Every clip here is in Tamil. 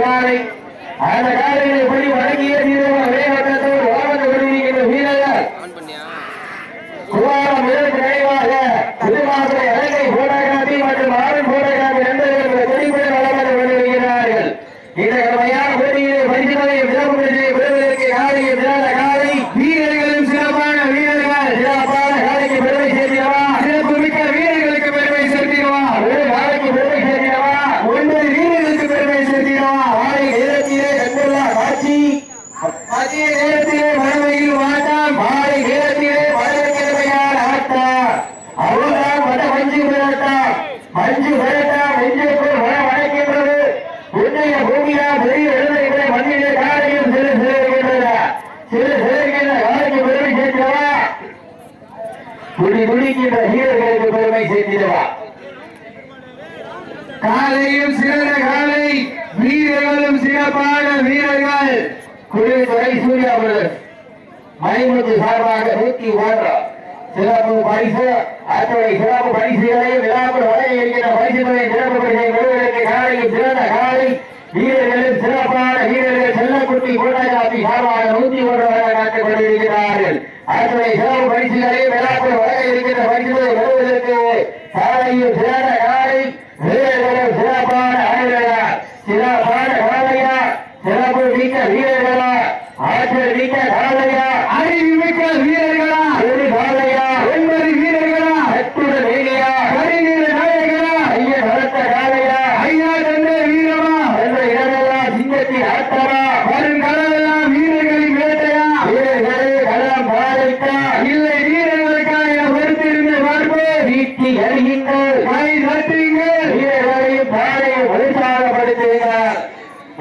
காலை அந்த காலையில் எப்படி வழங்கிய வீரர்கள் ஒரே வட்டத்தோடு வாழ்ந்து கொண்டிருக்கின்ற வீரர்கள் குமாரம் இதற்கு நினைவாக புதுமாசுரை இலங்கை போராகாதி மற்றும் ஆறும் போராகாதி நண்பர்கள் குறிப்பிட வளர்ந்து கொண்டிருக்கிறார்கள் இந்த கடுமையான போட்டியிலே பரிசுகளை சிறப்பு பெறுவதற்கு காலையை சிறந்த காலை வீரர்களும் சிறப்பான வீரர்கள் சிறப்பான காலைக்கு பெருமை சேர்க்கிறவா சிறப்பு மிக்க வீரர்களுக்கு பெருமை சேர்க்கிறவா ஒரு காலைக்கு பெருமை சேர்க்கிறவா ஒன்பது வீரர்களுக்கு பெருமை சேர்க்கிறவா வாழை நேரத்திலே கண்டுள்ள காட்சி மதிய நேரத்திலே மழமையில் வாட்டாம் மாலை நேரத்திலே மழமையான ஆட்டம் அவர்தான் வட மஞ்சு விரட்டாம் மஞ்சு விரட்டாம் நெஞ்சுக்குள் வர வளைக்கின்றது உன்னைய பூமியா பெரிய எழுதைகளை மண்ணிலே காலையில் சிறு சிறுகின்றன சிறு சிறுகின்ற காலைக்கு பெருமை சேர்க்கிறவா துடி துடிக்கின்ற வீரர்களுக்கு பெருமை சேர்க்கிறவா காலையும் சிறந்த காலை வீரர்களும் சிறப்பான வீரர்கள் குளிர்துறை சூர்யா அவர்கள். மணிமுத்து சார்பாக நூத்தி ஒன்று சிறப்பு பரிசு அத்துறை சிறப்பு பரிசுகளை விழாமல் வழங்கி இருக்கிற பரிசுகளை சிறப்பு பரிசை பெறுவதற்கு காலையில் சிறந்த காலை வீரர்களும் சிறப்பான வீரர்கள் செல்லக்குட்டி கோட்டகாப்பி சார்பாக நூத்தி ஒன்று வரை காத்துக் கொண்டிருக்கிறார்கள். அத்துறை சிறப்பு பரிசுகளை விழாமல் வழங்க இருக்கிற பரிசுகளை பெறுவதற்கு காலையில் சிறந்த காலை வீரர்களும் சிறப்பான அணிகளா சிறப்பான காலையா சிறப்பு மிக்க வீரர்களா ஆற்றல் மிக்க காலையா அறிவு மிக்க வீரர்களா ஒரு காலையா ஒன்பது வீரர்களா? அற்புத வேலையா கரிநீர நாயகனா? ஐயா வளர்த்த காலையா ஐயா தந்த வீரமா? என்ற இடமெல்லாம் சிங்கத்தின் ஆட்டமா வரும் களமெல்லாம் வீரர்களின் வேட்டையா? வீரர்களே களம் பாதித்தா. இல்லை வீரர்களுக்காக பொறுத்திருந்து பார்ப்போம். வீட்டி அறியுங்கள் கை நட்டுங்கள். வீரர்களையும்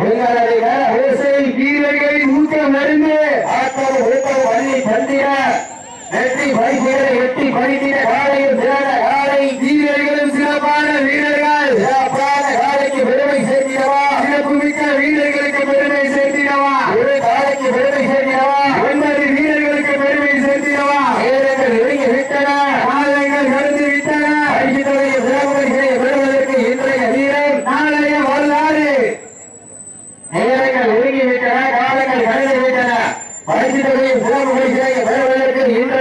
உங்களது கர ஓசை வீரர்களின் ஊக்கம் மருந்து ஆட்டம் ஊக்கம் வள்ளி தந்திர வெற்றி பரிசுகளை பரிசின காலையும் சிறந்த காலை வீரர்களும் சிறப்பான வீரர்கள். சிறப்பான காலைக்கு பெருமை சேர்த்திடவா? சிறப்பு மிக்க வீரர்களுக்கு பெருமை சேர்த்திடவா? ஒரு காலைக்கு பெருமை சேர்த்திடவா? ஒன்பது வீரர்களுக்கு பெருமை சேர்த்திடவா? வீரர்கள் நெருங்கி விட்டன. காலங்கள் கடந்து விட்டன. பரிசுகளுடைய சிறப்பு பரிசை பெறுவதற்கு இன்றைய வீரர் நாளைய வரலாறு. நேரங்கள் நெருங்கி விட்டன காலங்கள் கடந்து விட்டன. பரிசுகளையும் சிறப்பு பரிசுகளையும் பெறுவதற்கு இன்றைய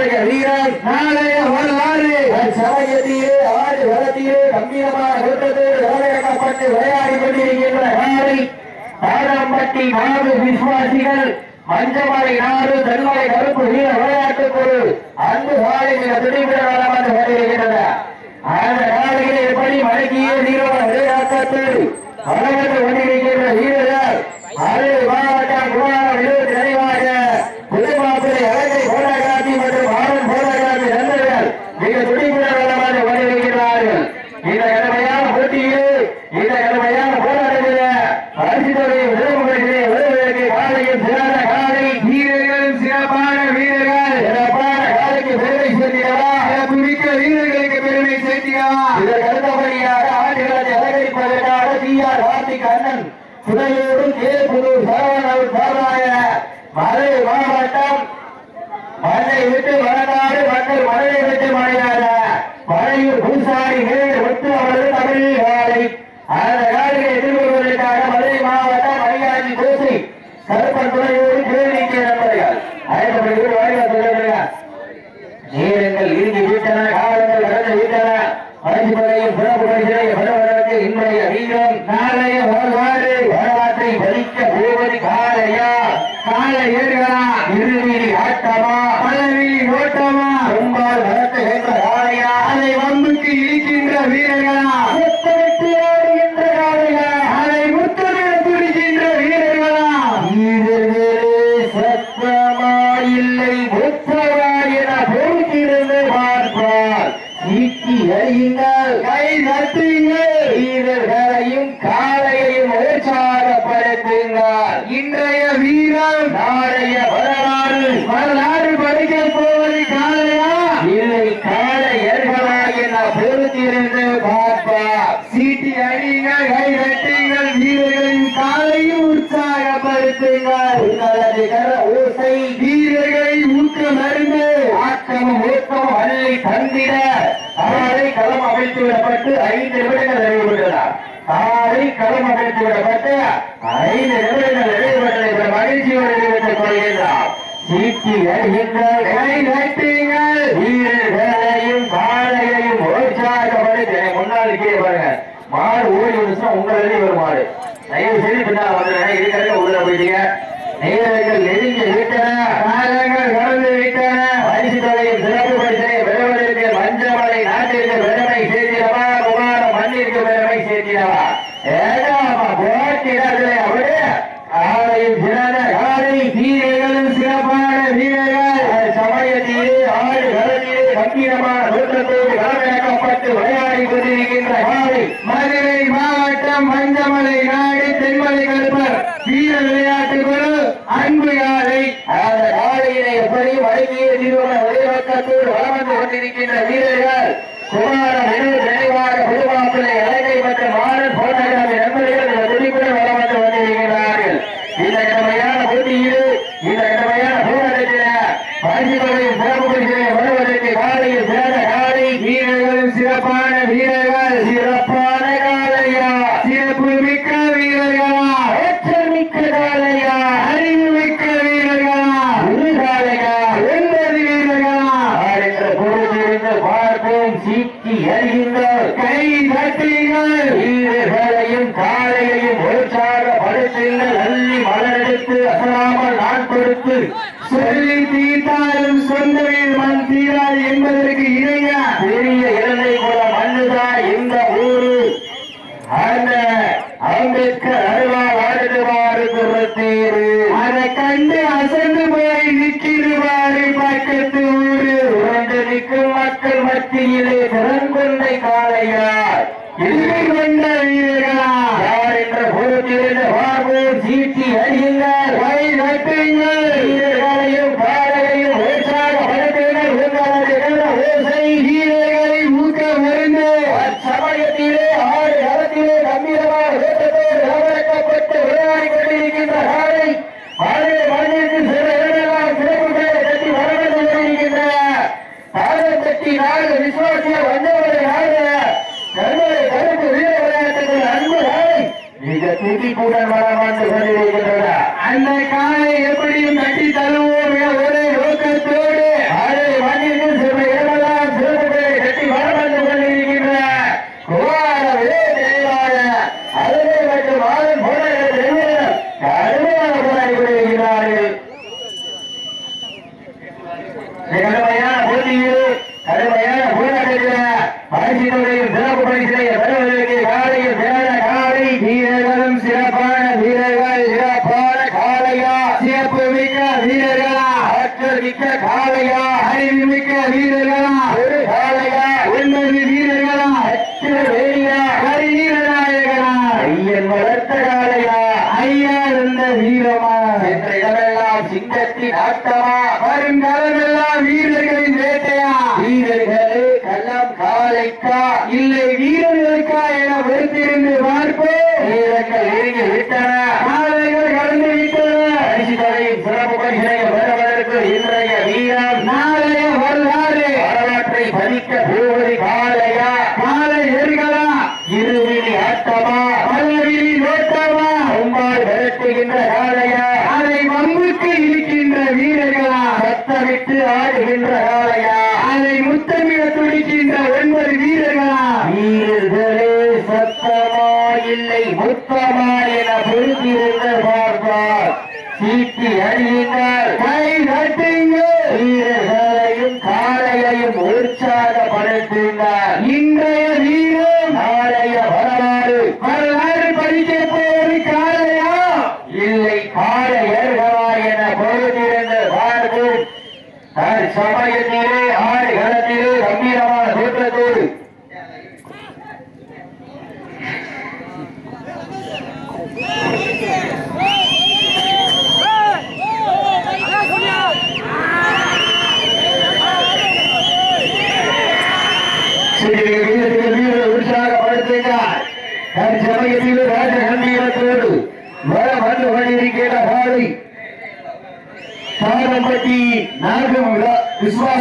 கவலையப்பட்டு விளையாடி கொண்டிருக்கின்ற காலை தாராம்பட்டி நாடு விசுவாசிகள் மஞ்சமலை நாடு தென்மலை கருப்பு வீர விளையாட்டு குழு அன்பு காலை மிக துடிப்பிடமாக வருகின்றன அந்த காலையில் எப்படி மடக்கிய நீரோட விளையாட்டத்தில் வளர்ந்து கொண்டிருக்கின்ற வீரர்கள் அது மாவட்டம் குமாரம் இருபத்தி நினைவாக புதுமாப்பிள்ளை அழகை போராகாட்சி மற்றும் ஆரன் போராகாட்சி நண்பர்கள் மிக துடிப்புடமாக வருகிறார்கள் இந்த கடுமையான போட்டியில் இந்த கடுமையான போராட்டத்தில் பரிசுத்தொகை விரும்புகிறே வருவதற்கு காலையில் சிறந்த காலை வீரர்களும் சிறப்பான வீரர்கள் சிறப்பான காலைக்கு பெருமை சேர்க்கிறவா சிறப்பு மிக்க வீரர்களுக்கு பெருமை சேர்க்கிறவா இதற்கு அடுத்தபடியாக ஆண்டுகளை அலங்கரிப்பதற்காக டி ஆர் கார்த்திக் அண்ணன் துணையோடு கே புது சரவணன் சார்பாக மதுரை மாவட்டம். மண்ணை விட்டு வளர்ந்தாடு மக்கள் மழையை விட்டு மழையாக மழையூர் பூசாரி நேர் ஒத்து அவரது தமிழ் காலை அந்த காலையை எதிர்கொள்வதற்காக மதுரை மாவட்டம் மணியாஜி கோசி கருப்பன் துணையோடு கேள்விக்கு நண்பர்கள் ஐந்து வரையில் சொல்லுங்கள் நேரங்கள் இறுதி விட்டன காலங்கள் கடந்து விட்டன பரிசு பகையும் சிறப்பு பரிசனை பெறுவதற்கு இன்றைய வீரம் நாளைய வரலாறு காலை வலிக்க போவது காலையா? காலை ஏறுகளா? இருவீதி ஆட்டமா பலவீதி ஓட்டமா ரொம்பால் நடத்துகின்ற காலையா அதை வம்புக்கு இழிக்கின்ற வீரர்களா? கை நட்டுங்கள். வீரர்களையும் காலையையும் உற்சாகப்படுத்துங்கள் இன்றைய வீரர் நாளைய வரலாறு வரலாறு படிக்க போவது காலையா இல்லை காளையர்களா என பொறுத்திருந்து பார்ப்பா. சீட்டி அடியுங்கள் கை நட்டுங்கள் வீரர்களின் காலையும் உற்சாகப்படுத்துங்கள் உங்களது கர ஓசை வீரர்களை ஊக்க மருந்து ஆக்கமும் ஊக்கம் அள்ளி தந்திட. அவரை களம் அமைத்து விடப்பட்டு ஐந்து நிமிடங்கள் நிறைவு காலை ஆறு களமகள் கூடப்பட்டு ஐந்து நிமிடங்கள் இடைவெட்டை மகிழ்ச்சியோடு இடைவெட்டை கொள்கின்றார் சீட்டிகள் நீங்கள் நிலைநாட்டீங்கள் காலையிலையும் காலையிலையும் ஒழுக்காக படைத்திருந்த நல்லி மலரெடுத்து அசராமல் நான் கொடுத்து சொல்லி தீர்த்தாலும் சொந்த மண் தீராது என்பதற்கு இணையா பெரிய இலங்கை கூட மண்ணுதான் இந்த ஊரு? அந்த அம்பேத்கர் அருவா வாடுவாரு குரத்தீரு. அதை கண்டு அசந்து போய் நிற்கிறவாறு பக்கத்து ஊரு. உறந்து நிற்கும் மக்கள் மத்தியிலே திறன் காலையா இந்த குட்டி கூட்டம் வர வந்து கொண்டிருக்கின்றன. அந்த காலை எப்படியும் கட்டி தருவோம் ஒரே நோக்கத்தோடு இல்லை முத்தமார் என புரிந்திருந்து பார்ப்பார் சீட்டு அழியினர் கை நட்டுங்கள் வீரர்களையும் காலையையும் உற்சாகப்படுத்தினார்.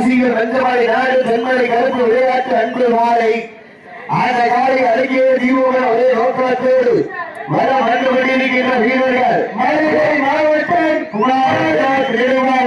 ராசிகள் வெஞ்சமலை நாடு தென்மலை கருப்பு விளையாட்டு அன்பு மாலை. அந்த காலை அருகே தீபங்கள் ஒரே நோக்கத்தோடு வர மண்டு கொண்டிருக்கின்ற வீரர்கள். மதுரை மாவட்டம் திருமா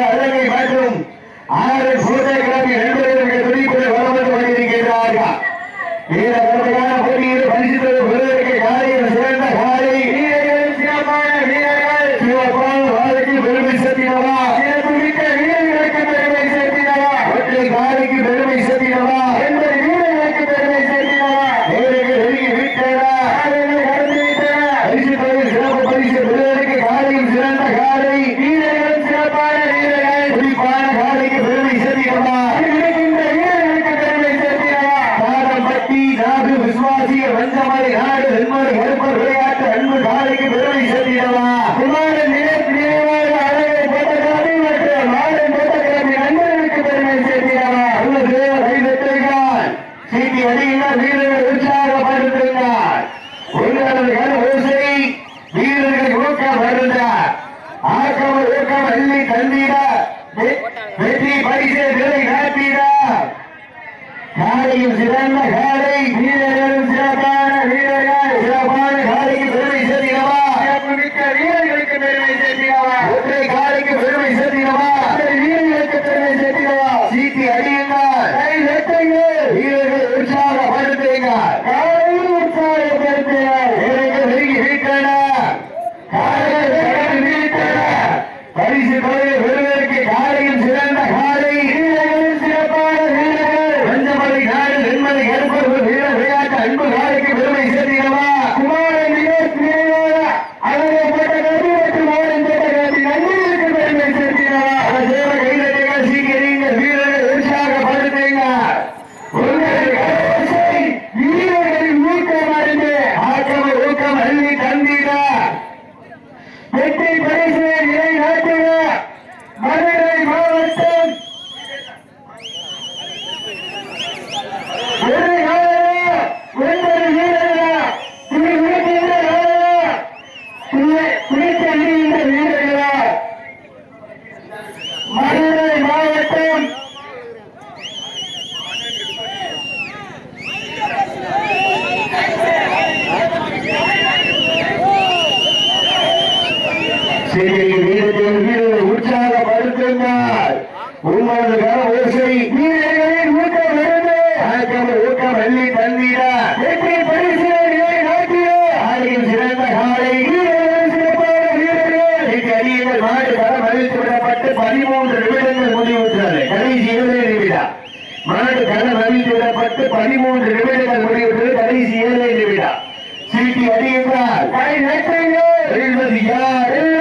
செய்தியை வீரத்தில் வீரரை உற்சாகப்படுத்துங்கள். உங்களது கரம் ஓசை வீரர்களின் ஊக்கம் இருந்து ஆக்கம் ஊக்கம் வெள்ளி தந்திர வெற்றி பரிசுகளை நாட்டிய? ஆகிய சிறந்த காலை வீரர்கள் சிறப்பான வீரர்கள். இக்கரியர் மாடு கரம் அழித்து விடப்பட்டு பதிமூன்று நிமிடங்கள் முடிவுற்றது கடைசி ஏழு நிமிடம். மாடு கரம் அழித்து விடப்பட்டு பதிமூன்று நிமிடங்கள் முடிவுற்றது கடைசி ஏழு நிமிடம். சீட்டி அடியுங்கள். கை நட்டுங்கள். யாரு?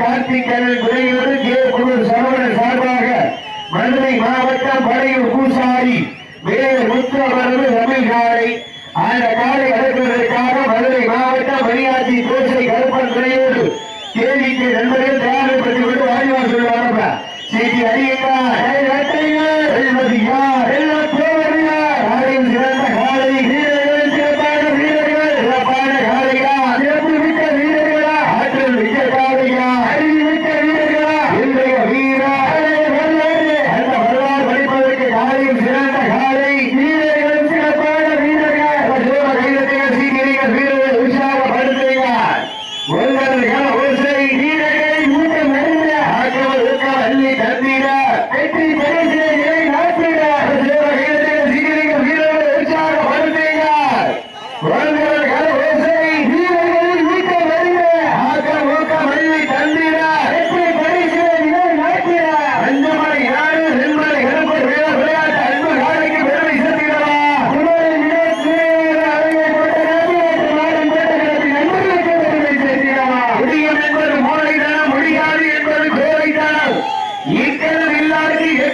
கார்த்திகேயன் துணையோடு கே குழு சரவணன் சார்பாக மதுரை மாவட்டம் படையூர் பூசாரி வேறு முத்து அவரது தமிழ் காலை. அந்த காலை அடக்குவதற்காக மதுரை மாவட்டம் மணியாட்சி கோசை கருப்பன் துணையோடு கேவிக்கு நண்பர்கள் தயாரிப்பட்டு கொண்டு வாய்வா சொல்லுவாங்க சிடி அரிய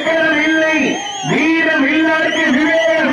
விவேகம் இல்லை வீரம் இல்லாருக்கு விவேகம்